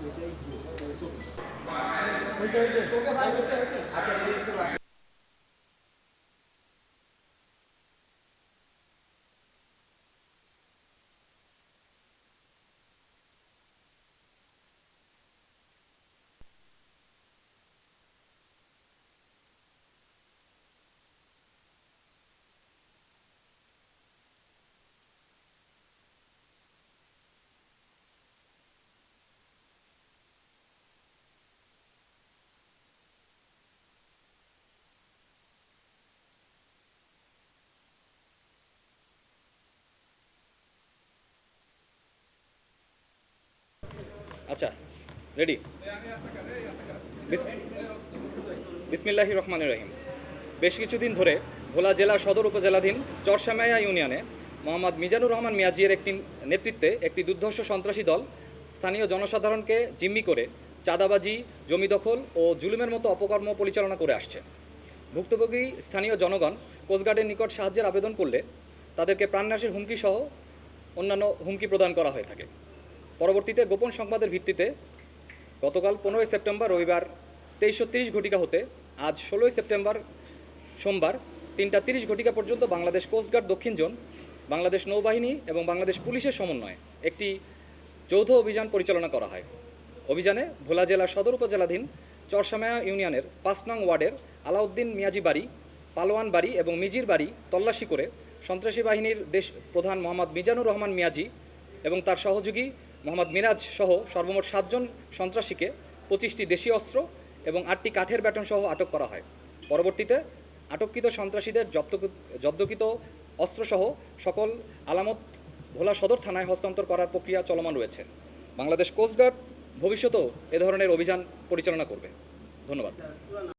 おいしいし。আচ্ছা ready বিসমিল্লাহি রহমান রহিম। বেশ কিছুদিন ধরে ভোলা জেলা সদর উপজেলাধীন চরসামায়া ইউনিয়নে মোহাম্মদ মিজানুর রহমান মিয়াজির একটি নেতৃত্বে একটি দুর্ধর্ষ সন্ত্রাসী দল স্থানীয় জনসাধারণকে জিম্মি করে চাঁদাবাজি, জমি দখল ও জুলুমের মতো অপকর্ম পরিচালনা করে আসছে। ভুক্তভোগী স্থানীয় জনগণ কোস্টগার্ডের নিকট সাহায্যের আবেদন করলে তাদেরকে প্রাণনাশের হুমকি সহ অন্যান্য হুমকি প্রদান করা হয়ে থাকে। পরবর্তীতে গোপন সংবাদের ভিত্তিতে গতকাল পনেরোই সেপ্টেম্বর রবিবার তেইশশো তিরিশ ঘটিকা হতে, আজ ষোলোই সেপ্টেম্বর সোমবার তিনটা তিরিশ ঘটিকা পর্যন্ত বাংলাদেশ কোস্টগার্ড দক্ষিণ জোন, বাংলাদেশ নৌবাহিনী এবং বাংলাদেশ পুলিশের সমন্বয়ে একটি যৌথ অভিযান পরিচালনা করা হয়। অভিযানে ভোলা জেলার সদর উপজেলাধীন চরসামায়া ইউনিয়নের পাঁচ নং ওয়ার্ডের আলাউদ্দিন মিয়াজি বাড়ি, পালোয়ান বাড়ি এবং মিজির বাড়ি তল্লাশি করে সন্ত্রাসী বাহিনীর দেশ প্রধান মোহাম্মদ মিজানুর রহমান মিয়াজি এবং তার সহযোগী মোহাম্মদ মিরাজ সহ সর্বমোট সাতজন সন্ত্রাসীকে পঁচিশটি দেশীয় অস্ত্র এবং আটটি কাঠের ব্যাটন সহ আটক করা হয়। পরবর্তীতে আটককৃত সন্ত্রাসীদের জব্দ জব্দকৃত অস্ত্রসহ সকল আলামত ভোলা সদর থানায় হস্তান্তর করার প্রক্রিয়া চলমান রয়েছে। বাংলাদেশ কোস্টগার্ড ভবিষ্যতেও এ ধরনের অভিযান পরিচালনা করবে। ধন্যবাদ।